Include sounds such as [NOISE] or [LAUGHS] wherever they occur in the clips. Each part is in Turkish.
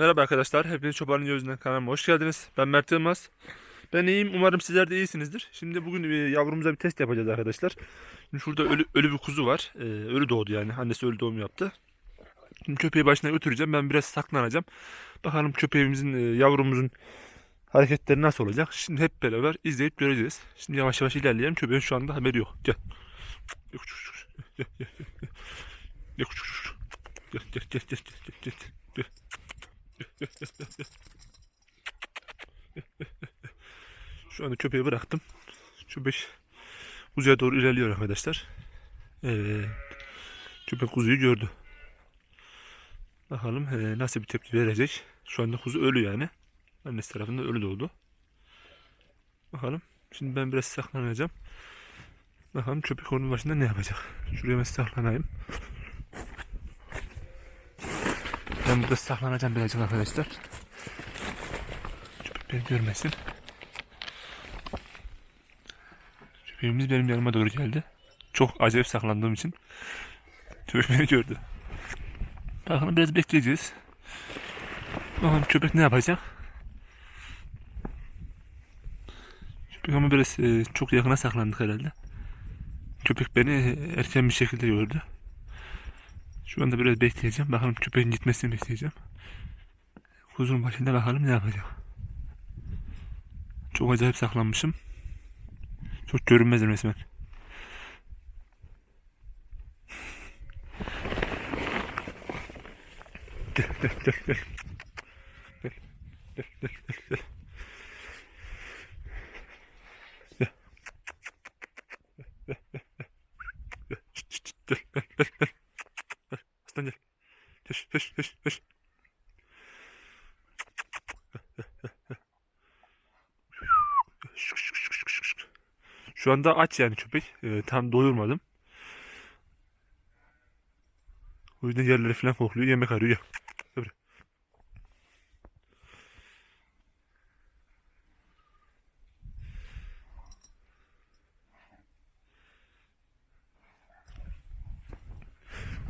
Merhaba arkadaşlar, hepiniz Çobanın Gözünden kanalıma hoş geldiniz. Ben Mert Yılmaz. Ben iyiyim, umarım sizler de iyisinizdir. Şimdi bugün yavrumuza bir test yapacağız arkadaşlar. Şimdi şurada ölü, ölü bir kuzu var. Ee, ölü doğdu yani, annesi ölü doğum yaptı. Şimdi köpeği başına götüreceğim, ben biraz saklanacağım. Bakalım köpeğimizin, e, yavrumuzun hareketleri nasıl olacak. Şimdi hep beraber izleyip göreceğiz. Şimdi yavaş yavaş ilerleyelim, köpeğin şu anda haberi yok. Gel. Gel, gel, gel, gel, gel. Gel, gel, gel, gel, gel, gel, gel, gel. [LAUGHS] Şu anda köpeği bıraktım. Köpek kuzuya doğru ilerliyor arkadaşlar. Evet. Köpek kuzuyu gördü. Bakalım e, nasıl bir tepki verecek. Şu anda kuzu ölü yani. Annesi tarafında ölü doğdu. Bakalım. Şimdi ben biraz saklanacağım. Bakalım köpek onun başında ne yapacak. Şuraya ben saklanayım. Ben burada saklanacağım birazcık arkadaşlar. Köpek beni görmesin. Köpeğimiz benim yanıma doğru geldi. Çok acayip saklandığım için. Köpek beni gördü. Bakalım biraz bekleyeceğiz. Bakalım köpek ne yapacak? Köpek ama biraz e, çok yakına saklandık herhalde. Köpek beni e, erken bir şekilde gördü. Şu anda biraz bekleyeceğim. Bakalım köpeğin gitmesini bekleyeceğim. Kuzunun başında bakalım ne yapacak. Çok acayip saklanmışım. Çok görünmezim resmen. Gel gel. Gel gel gel gel gel. Gel. Gel, gel, gel. Gel, şşt, şşt, gel, gel, gel, gel. Aslan gel. Geç, geç, geç, geç. Şu anda aç yani köpek. Ee, tam doyurmadım. O yüzden yerleri falan kokluyor. Yemek arıyor. Gel. Gel buraya.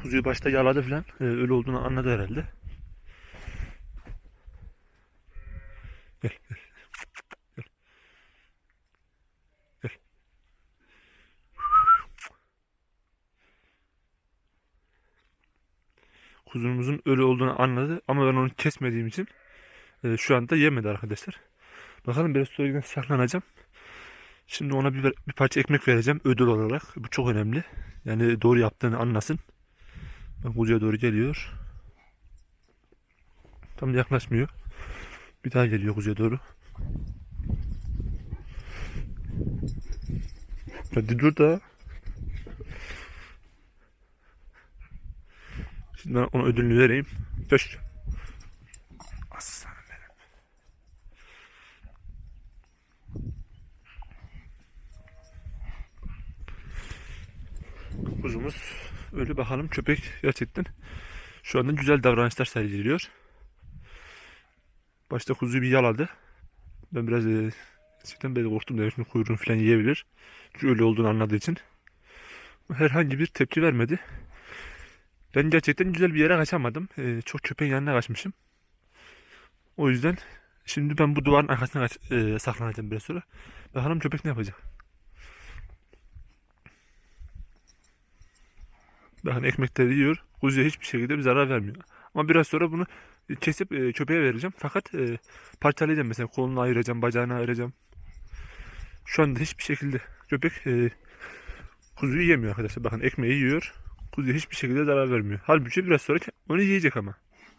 Kuzuyu başta yaladı falan. Ee, ölü olduğunu anladı herhalde. Gel. Kuzumuzun ölü olduğunu anladı ama ben onu kesmediğim için e, şu anda yemedi arkadaşlar. Bakalım biraz sonra yine saklanacağım. Şimdi ona bir, bir parça ekmek vereceğim ödül olarak. Bu çok önemli. Yani doğru yaptığını anlasın. Kuzuya doğru geliyor. Tam yaklaşmıyor. Bir daha geliyor kuzuya doğru. Hadi dur da. Şimdi ben ona ödülünü vereyim. Köş. Aslanım benim. Kuzumuz ölü bakalım köpek gerçekten şu anda güzel davranışlar sergiliyor. Başta kuzuyu bir yaladı. Ben biraz e, gerçekten böyle korktum dedim. Şimdi kuyruğunu falan yiyebilir. Çünkü ölü olduğunu anladığı için. Herhangi bir tepki vermedi. Ben gerçekten güzel bir yere kaçamadım. E, çok köpeğin yanına kaçmışım. O yüzden şimdi ben bu duvarın arkasına kaç, e, saklanacağım biraz sonra. Bakalım köpek ne yapacak. Bakın ekmekleri yiyor. Kuzuya hiçbir şekilde bir zarar vermiyor. Ama biraz sonra bunu kesip e, köpeğe vereceğim. Fakat e, parçalayacağım mesela kolunu ayıracağım, bacağını ayıracağım. Şu anda hiçbir şekilde köpek e, kuzuyu yemiyor arkadaşlar. Bakın ekmeği yiyor. Kuzuya hiçbir şekilde zarar vermiyor. Halbuki biraz sonra onu yiyecek ama.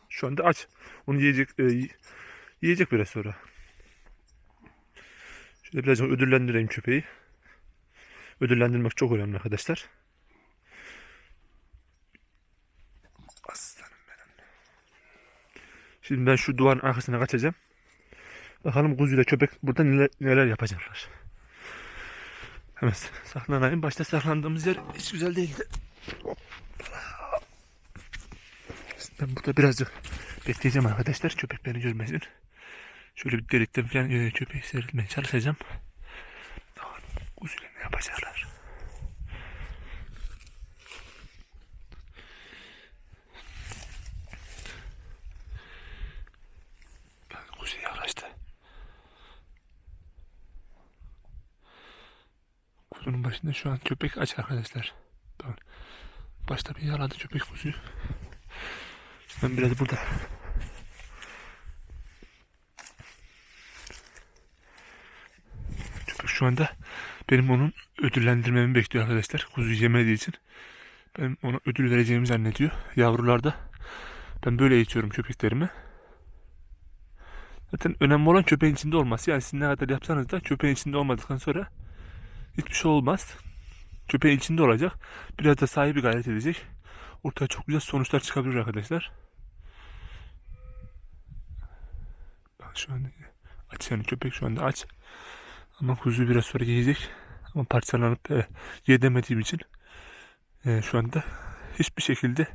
Şu anda aç. Onu yiyecek e, yiyecek biraz sonra. Şöyle birazcık ödüllendireyim köpeği. Ödüllendirmek çok önemli arkadaşlar. Aslanım benim. Şimdi ben şu duvarın arkasına kaçacağım. Bakalım kuzuyla köpek burada neler, neler yapacaklar. Hemen saklanayım. Başta saklandığımız yer hiç güzel değildi. Ben burada birazcık bekleyeceğim arkadaşlar. Köpek beni görmesin. Şöyle bir delikten falan e, köpeği seyretmeye çalışacağım. Bakalım kuzuyla ne yapacaklar. Bunun başında şu an köpek aç arkadaşlar. Bakın. Başta bir yaladı köpek kuzuyu. Ben biraz burada. Köpek şu anda benim onun ödüllendirmemi bekliyor arkadaşlar. Kuzuyu yemediği için. Ben ona ödül vereceğimi zannediyor. Yavrularda ben böyle eğitiyorum köpeklerimi. Zaten önemli olan köpeğin içinde olması. Yani siz ne kadar yapsanız da köpeğin içinde olmadıktan sonra hiçbir şey olmaz. Köpeğin içinde olacak. Biraz da sahibi gayret edecek. Ortaya çok güzel sonuçlar çıkabilir arkadaşlar. Şu anda aç yani köpek şu anda aç. Ama kuzuyu biraz sonra yiyecek. Ama parçalanıp e, yedemediğim için e, şu anda hiçbir şekilde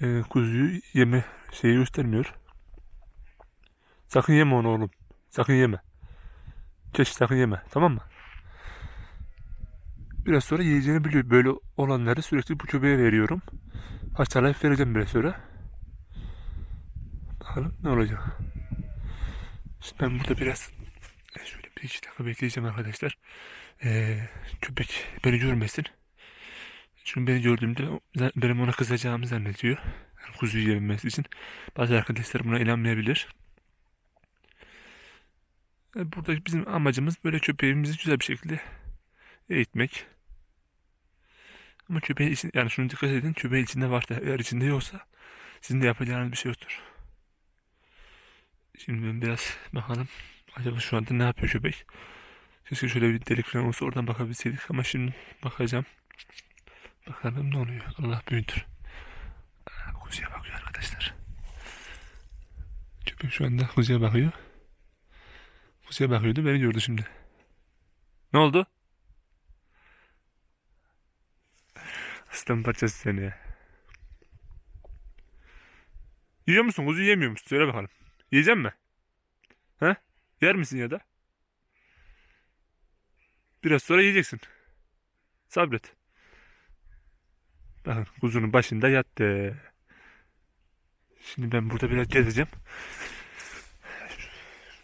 e, kuzuyu yeme şeyi göstermiyor. Sakın yeme onu oğlum. Sakın yeme. Keş sakın yeme. Tamam mı? Biraz sonra yiyeceğini biliyor. Böyle olanları sürekli bu köpeğe veriyorum. Parçalayıp vereceğim biraz sonra. Bakalım ne olacak. Şimdi ben burada biraz e, şöyle bir iki dakika bekleyeceğim arkadaşlar. Ee, köpek beni görmesin. Çünkü beni gördüğümde benim ona kızacağımı zannediyor. Yani kuzuyu yememesi için. Bazı arkadaşlar buna inanmayabilir. E, Burada bizim amacımız böyle köpeğimizi güzel bir şekilde eğitmek. Ama köpeğin için yani şunu dikkat edin köpeğin içinde varsa eğer içinde yoksa sizin de yapacağınız bir şey yoktur. Şimdi ben biraz bakalım acaba şu anda ne yapıyor köpek. Keşke şöyle bir delik falan olsa oradan bakabilseydik ama şimdi bakacağım. Bakalım ne oluyor. Allah büyüktür. Aa, Kuzuya bakıyor arkadaşlar. Köpek şu anda kuzuya bakıyor. Kuzuya bakıyordu beni gördü şimdi. Ne oldu? Aslan parçası seni ya. Yiyor musun? Kuzu yemiyor musun? Söyle bakalım. Yiyecek mi? He? Yer misin ya da? Biraz sonra yiyeceksin. Sabret. Bakın kuzunun başında yattı. Şimdi ben burada biraz gezeceğim.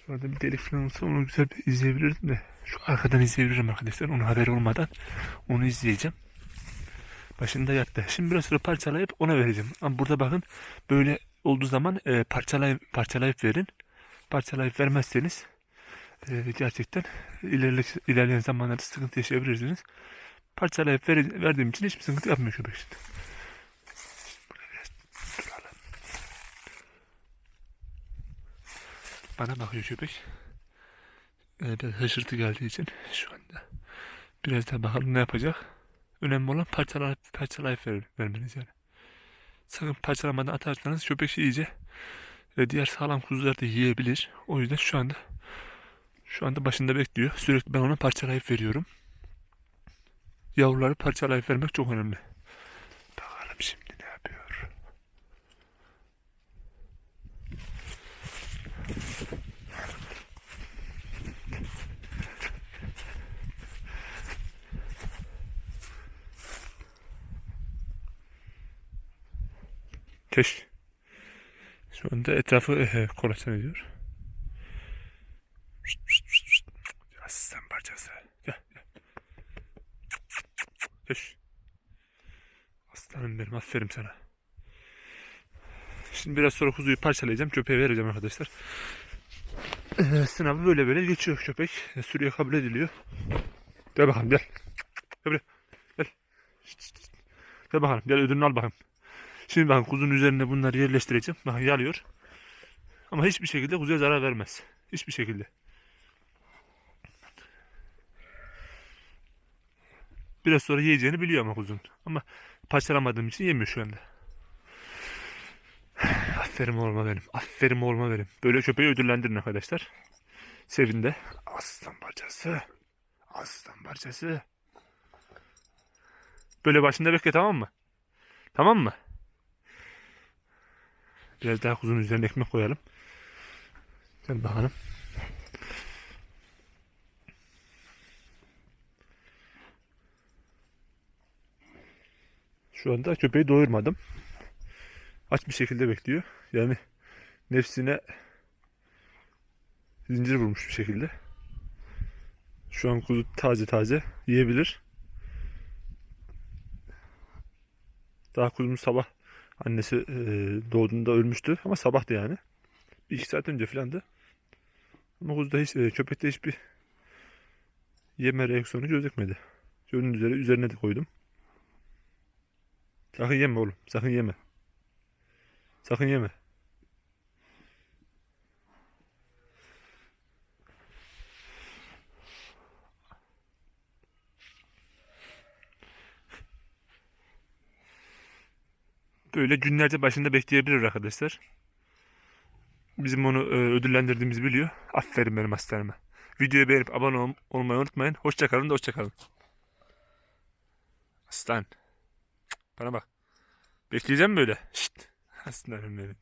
Şurada bir delik falan olsa onu güzel bir izleyebilirdim de. Şu arkadan izleyebilirim arkadaşlar. Onun haberi olmadan onu izleyeceğim. Başında yattı. Şimdi biraz sonra parçalayıp ona vereceğim. Ama burada bakın böyle olduğu zaman e, parçalayıp, parçalayıp verin. Parçalayıp vermezseniz e, gerçekten ilerle, ilerleyen zamanlarda sıkıntı yaşayabilirsiniz. Parçalayıp ver, verdiğim için hiçbir sıkıntı yapmıyor köpek şimdi. Bana bakıyor köpek. E, biraz hışırtı geldiği için şu anda. Biraz daha bakalım ne yapacak. Önemli olan parçalayıp, parçalayıp ver, vermeniz yani. Sakın parçalamadan atarsanız köpek iyice ve diğer sağlam kuzular da yiyebilir. O yüzden şu anda şu anda başında bekliyor. Sürekli ben ona parçalayıp veriyorum. Yavruları parçalayıp vermek çok önemli. Bakalım şimdi Keş. Şu anda etrafı e, kolaçan ediyor. Aslan parçası. Gel, gel. Keş. Aslanım benim aferin sana. Şimdi biraz sonra kuzuyu parçalayacağım. Köpeğe vereceğim arkadaşlar. Ee, sınavı böyle böyle geçiyor köpek. E, Sürüye kabul ediliyor. Gel bakalım gel. Gel. Gel. Gel bakalım gel ödülünü al bakayım. Şimdi bakın kuzunun üzerine bunları yerleştireceğim. Bakın yalıyor. Ama hiçbir şekilde kuzuya zarar vermez. Hiçbir şekilde. Biraz sonra yiyeceğini biliyor ama kuzun. Ama parçalamadığım için yemiyor şu anda. Aferin olma benim. Aferin olma benim. Böyle köpeği ödüllendirin arkadaşlar. Sevin de. Aslan parçası. Aslan parçası. Böyle başında bekle tamam mı? Tamam mı? Biraz daha kuzunun üzerine ekmek koyalım. Gel bakalım. Şu anda köpeği doyurmadım. Aç bir şekilde bekliyor. Yani nefsine zincir vurmuş bir şekilde. Şu an kuzu taze taze yiyebilir. Daha kuzumuz sabah annesi e, doğduğunda ölmüştü ama sabahtı yani. Bir iki saat önce filandı. Ama kuzda hiç, e, köpekte hiçbir yeme reaksiyonu gözükmedi. Gördüğünüz üzere üzerine de koydum. Sakın yeme oğlum. Sakın yeme. Sakın yeme. Böyle günlerce başında bekleyebilir arkadaşlar. Bizim onu e, ödüllendirdiğimizi biliyor. Aferin benim aslanıma. Videoyu beğenip abone ol- olmayı unutmayın. Hoşçakalın da hoşçakalın. Aslan. Bana bak. Bekleyeceğim böyle. Şşt. Aslanım benim.